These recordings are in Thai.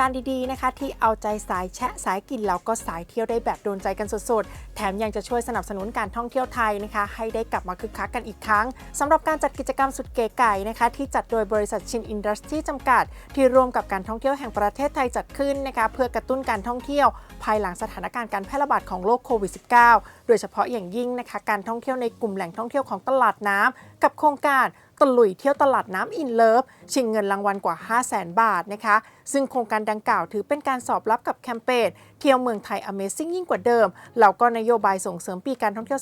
การดีๆนะคะ ที่เอาใจสายแชะสายกินแล้วก็สายเที่ยวได้แบบโดนใจกันสุดๆ แถมยังจะช่วยสนับสนุนการท่องเที่ยวไทยนะคะ ให้ได้กลับมาคึกคักกันอีกครั้งสำหรับการจัดกิจกรรมสุดเก๋ไก่นะคะ ที่จัดโดยบริษัทชินอินดัสทรีจำกัด ที่ร่วมกับการท่องเที่ยวแห่งประเทศไทยจัดขึ้นนะคะเพื่อกระตุ้นการท่องเที่ยว ภายหลังสถานการณ์การแพร่ระบาดของโรคโควิด -19 โดยเฉพาะอย่างยิ่งนะคะการท่องเที่ยวในกลุ่มแหล่งท่องเที่ยวของตลาดน้ำกับโครงการ ตะลุยเที่ยวตลาดน้ำอินเลิฟ ชิงเงินรางวัลกว่า 5 0 0แสนบาทนะคะ ซึ่งโครงการดังกล่าวถือเป็นการสอบรับกับแคมเปญเที่ยวเมืองไทย Amazing ยิ่งกว่าเดิม แล้วก็นโยบายส่งเสริมปีการท่องเที่ยว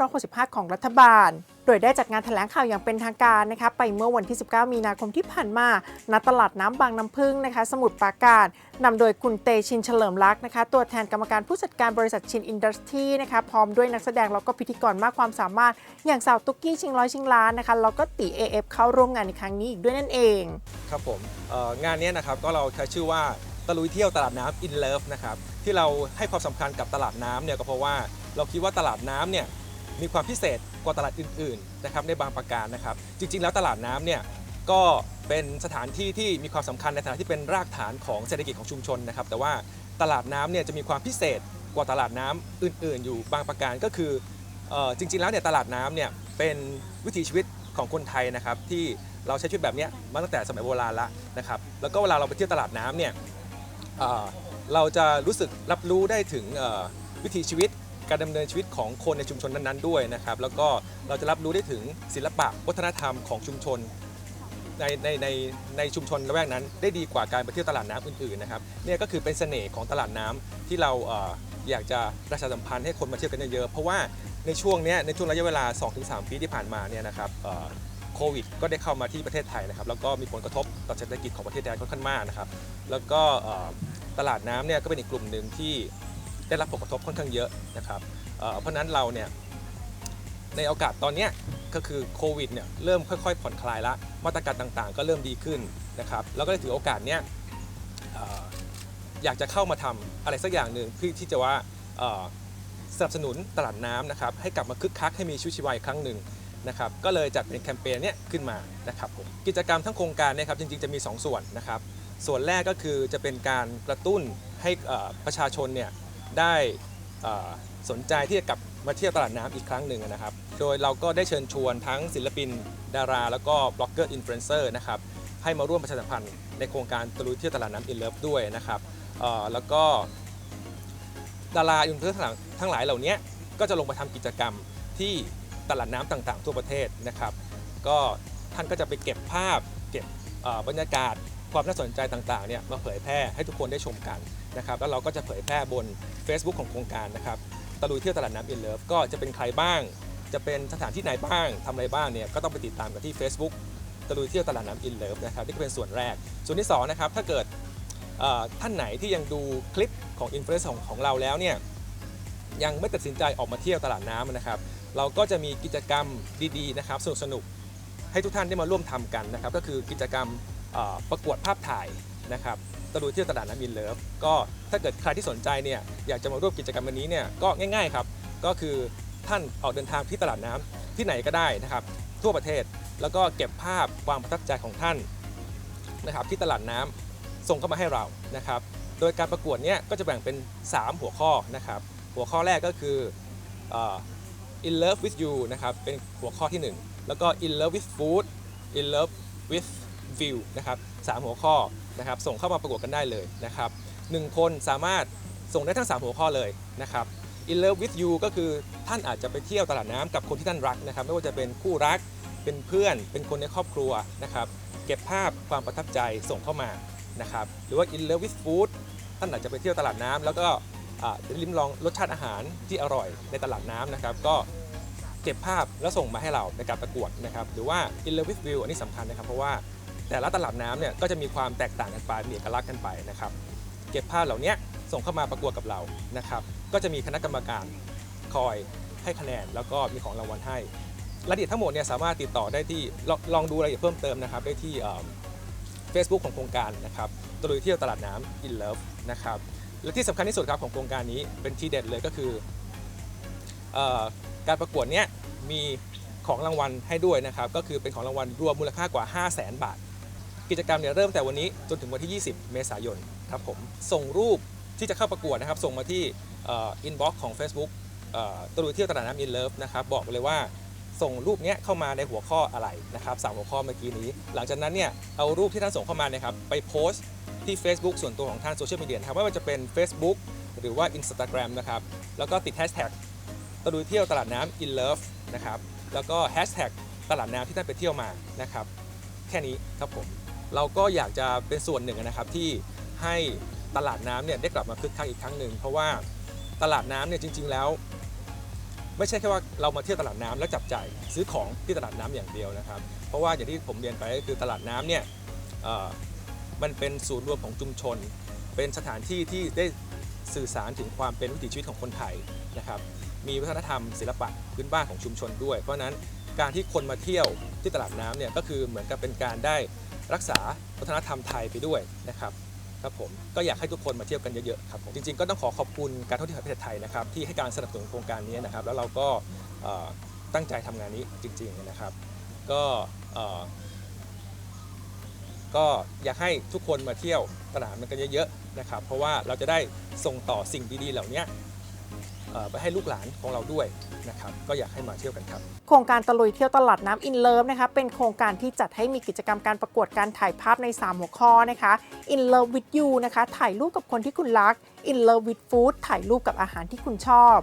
2565 ของรัฐบาล โดยได้จัดงานแถลงข่าวอย่างเป็นทางการนะคะไปเมื่อวันที่ 19 มีนาคมที่ผ่านมา ณ ตลาดน้ำบางน้ำพึ่งนะคะ สมุทรปราการนำโดยคุณเตชินเฉลิมลักษณ์นะคะ ตัวแทนกรรมการผู้จัดการบริษัทชินอินดัสทรีนะคะ พร้อมด้วยนักแสดงแล้วก็พิธีกรมากความสามารถ อย่างสาวตุ๊กกี้ชิงร้อยชิงล้านนะคะ แล้วก็ตี AF เข้าร่วมงานในครั้งนี้อีกด้วยนั่นเอง ครับผมงานนี้นะครับก็เราใช้ชื่อว่าตะลุยเที่ยวตลาดน้ำ in love นะครับที่เราให้ความสำคัญกับตลาดน้ำเนี่ยก็เพราะว่าเราคิดว่าตลาดน้ำเนี่ย มีความพิเศษกว่าตลาดอื่นๆนะครับในบางประการนะครับ จริง ๆ แล้วตลาดน้ำเนี่ยก็เป็นสถานที่ที่มีความสำคัญในฐานะที่เป็นรากฐานของเศรษฐกิจของชุมชนนะครับ แต่ว่าตลาดน้ำเนี่ยจะมีความพิเศษกว่าตลาดน้ำอื่น ๆ อยู่บางประการก็คืออจริง ๆ แล้วเนี่ยตลาดน้ำเนี่ยเป็นวิถีชีวิตของคนไทยนะครับที่เราใช้ชีวิตแบบนี้มาตั้งแต่สมัยโบราณล้วนะครับ แล้วก็เวลาเราไปเที่ยวตลาดน้ำเนี่ยเราจะรู้สึกรับรู้ได้ถึงวิถีชีวิต การดำเนินชีวิตของคนในชุมชนนั้นๆด้วยนะครับ แล้วก็เราจะรับรู้ได้ถึงศิลปะวัฒนธรรมของชุมชนในในในในชุมชนละแวกนั้นได้ดีกว่าการไปเที่ยวตลาดน้ำอื่นๆนะครับเนี่ยก็คือเป็นเสน่ห์ของตลาดน้ำที่เราเอออยากจะประชาสัมพันธ์ให้คนมาเที่ยวกันเยอะๆเพราะว่าในช่วงเนี้ยในช่วงระยะเวลา 2-3 ปีที่ผ่านมาเนี่ยนะครับโควิดก็ได้เข้ามาที่ประเทศไทยนะครับแล้วก็มีผลกระทบต่อเศรษฐกิจของประเทศไทยค่อนข้างมากนะครับ แล้วก็ตลาดน้ำเนี่ยก็เป็นอีกกลุ่มหนึ่งที่ ได้รับผลกระทบค่อนข้างเยอะนะครับเเพราะนั้นเราเนี่ยในโอกาสตอนนี้ก็คือโควิดเนี่ยเริ่มค่อยๆผ่อนคลายละมาตรการต่างๆ ก็เริ่มดีขึ้นนะครับแล้วก็เลยถือโอกาสเนี้ยออยากจะเข้ามาทำอะไรสักอย่างหนึ่งเพื่อที่จะว่าสนับสนุนตลาดน้ำนะครับให้กลับมาคึกคักให้มีชีวิตชีวาอีกครั้งหนึ่งนะครับก็เลยจัดเป็นแคมเปญเนี้ยขึ้นมานะครับผมกิจกรรมทั้งโครงการเนี่ยครับจริงๆจะมี 2 ส่วนนะครับส่วนแรกก็คือจะเป็นการกระตุ้นให้ประชาชนเนี่ย ได้สนใจที่จะกลับมาเที่ยวตลาดน้ำอีกครั้งหนึ่งนะครับ โดยเราก็ได้เชิญชวนทั้งศิลปิน ดารา แล้วก็บล็อกเกอร์อินฟลูเอนเซอร์นะครับให้มาร่วมประชาสัมพันธ์ในโครงการตะลุยเที่ยวตลาดน้ำอินเลิฟด้วยนะครับแล้วก็ดาราอินฟลูเอนเซอร์ทั้งหลายเหล่านี้ก็จะลงมาทำกิจกรรมที่ตลาดน้ำต่างๆ ทั่วประเทศนะครับ ก็ท่านก็จะไปเก็บภาพเก็บบรรยากาศ ความน่าสนใจต่างๆเนี่ยมาเผยแพร่ให้ทุกคนได้ชมกันนะครับแล้วเราก็จะเผยแพร่บน Facebook ของโครงการนะครับตะลุยเที่ยวตลาดน้ำอินเลิฟก็จะเป็นใครบ้าง จะเป็นสถานที่ไหนบ้างทำอะไรบ้างเนี่ยก็ต้องไปติดตามกันที่ Facebook ตะลุยเที่ยวตลาดน้ำอินเลิฟนะครับนี่ก็เป็นส่วนแรก ส่วนที่สองนะครับถ้าเกิดท่านไหนที่ยังดูคลิปของอินฟลูเอนซอร์ของของเราแล้วเนี่ยยังไม่ตัดสินใจออกมาเที่ยวตลาดน้ำนะครับ เราก็จะมีกิจกรรมดีๆนะครับสนุกๆให้ทุกท่านได้มาร่วมทำกันนะครับ ก็คือกิจกรรม ประกวดภาพถ่ายนะครับตะลุยเที่ยวตลาดน้ำมินเลิฟก็ถ้าเกิดใครที่สนใจเนี่ยอยากจะมาร่วมกิจกรรมวันนี้เนี่ยก็ง่ายๆครับก็คือท่านออกเดินทางที่ตลาดน้ำที่ไหนก็ได้นะครับ ทั่วประเทศแล้วก็เก็บภาพความประทับใจของท่านนะครับที่ตลาดน้ำส่งเข้ามาให้เรานะครับ โดยการประกวดเนี้ยก็จะแบ่งเป็น 3 หัวข้อนะครับ หัวข้อแรกก็คืออ in love with you นะครับเป็นหัวข้อที่ 1 แล้วก็ in love with food in love with view นะครับสามหัวข้อนะครับส่งเข้ามาประกวดกันได้เลยนะครับหนึ่งคนสามารถส่งได้ทั้ง 3 หัวข้อเลยนะครับ in love with you ก็คือท่านอาจจะไปเที่ยวตลาดน้ำกับคนที่ท่านรักนะครับ ไม่ว่าจะเป็นคู่รักเป็นเพื่อน เป็นคนในครอบครัวนะครับ เก็บภาพความประทับใจส่งเข้ามานะครับ หรือว่า in love with food ท่านอาจจะไปเที่ยวตลาดน้ำแล้วก็ลิ้มลองรสชาติอาหารที่อร่อยในตลาดน้ำนะครับ ก็เก็บภาพแล้วส่งมาให้เราในการประกวดนะครับ หรือว่า in love with view อันนี้สำคัญนะครับเพราะว่า แต่ละตลาดน้ำเนี่ยก็จะมีความแตกต่างกันไปมีเอกลักษณ์กันไปนะครับ เก็บภาพเหล่านี้ส่งเข้ามาประกวดกับเรานะครับ ก็จะมีคณะกรรมการคอยให้คะแนนแล้วก็มีของรางวัลให้รายละเอียดทั้งหมดเนี่ยสามารถติดต่อได้ที่ลองลองดูรายละเอียดเพิ่มเติมนะครับ ได้ที่เฟซบุ๊กของโครงการนะครับตลุยเที่ยวตลาดน้ำ in love นะครับและที่สำคัญที่สุดครับของโครงการนี้เป็นทีเด็ดเลยก็คือออการประกวดเนี้ยมีของรางวัลให้ด้วยนะครับ ก็คือเป็นของรางวัลรวมมูลค่ากว่า 5 0 0 0 0 0 บาท กิจกรรมเนี่ยเริ่มแต่วันนี้จนถึงวันที่ 20 เมษายนครับผมส่งรูปที่จะเข้าประกวดนะครับ ส่งมาที่อินบ็อกซ์ของ Facebook ตะลุยเที่ยวตลาดน้ำอินเลิฟนะครับบอกเลยว่าส่งรูปเนี้ยเข้ามาในหัวข้ออะไรนะครับสามหัวข้อเมื่อกี้นี้ หลังจากนั้นเนี่ยเอารูปที่ท่านส่งเข้ามาเนี่ยครับไปโพสต์ที่ Facebook ส่วนตัวของท่านโซเชียลมีเดียนะครับไม่ว่าจะเป็น Facebook หรือว่า Instagram นะครับแล้วก็ติดแฮชแท็กตะลุยเที่ยวตลาดน้ำ in love นะครับแล้วก็แฮชแท็กตลาดน้ำที่ท่านไปเที่ยวมานะครับแค่นี้ครับผม เราก็อยากจะเป็นส่วนหนึ่งนะครับที่ให้ตลาดน้ำเนี่ยได้กลับมาคึกคักอีกครั้งหนึ่งเพราะว่าตลาดน้ำเนี่ยจริง ๆ แล้ว ไม่ใช่แค่ว่าเรามาเที่ยวตลาดน้ำแล้วจับจ่ายซื้อของที่ตลาดน้ำอย่างเดียวนะครับ เพราะว่าอย่างที่ผมเรียนไปก็คือตลาดน้ำเนี่ยมันเป็นศูนย์รวมของชุมชน เป็นสถานที่ที่ได้สื่อสารถึงความเป็นวิถีชีวิตของคนไทยนะครับมีวัฒนธรรมศิลปะพื้นบ้านของชุมชนด้วย เพราะนั้น การที่คนมาเที่ยวที่ตลาดน้ำเนี่ยก็คือเหมือนกับเป็นการได้รักษาวัฒนธรรมไทยไปด้วยนะครับครับผมก็อยากให้ทุกคนมาเที่ยวกันเยอะๆครับผมจริงๆก็ต้องขอขอบคุณการท่องเที่ยวแห่งประเทศไทยนะครับที่ให้การสนับสนุนโครงการนี้นะครับ แล้วเราก็ตั้งใจทำงานนี้จริงๆนะครับ ก็เอ่อก็อยากให้ทุกคนมาเที่ยวตลาดมันกันเยอะๆนะครับ เพราะว่าเราจะได้ส่งต่อสิ่งดีๆ เหล่านี้ ไปให้ลูกหลานของเราด้วยนะครับก็อยากให้มาเที่ยวกันครับ โครงการตะลุยเที่ยวตลาดน้ำอินเลิฟนะคะเป็นโครงการที่จัดให้มีกิจกรรมการประกวดการถ่ายภาพใน 3 หัวข้อนะคะ In Love with You นะคะถ่ายรูปกับคนที่คุณรัก In Love with Food ถ่ายรูปกับอาหารที่คุณชอบ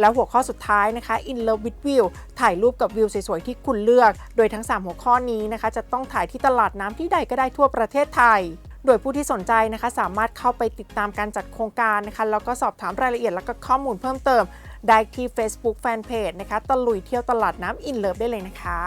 แล้วหัวข้อสุดท้ายนะคะ In Love with View ถ่ายรูปกับวิวสวยๆ ที่คุณเลือก โดยทั้ง 3 หัวข้อนี้นะคะ จะต้องถ่ายที่ตลาดน้ำที่ใดก็ได้ทั่วประเทศไทย โดยผู้ที่สนใจนะคะสามารถเข้าไปติดตามการจัดโครงการนะคะแล้วก็สอบถามรายละเอียดแล้วก็ข้อมูลเพิ่มเติม ได้ที่ Facebook Fanpage นะคะตะลุยเที่ยวตลาดน้ำอินเลิฟได้เลยนะคะ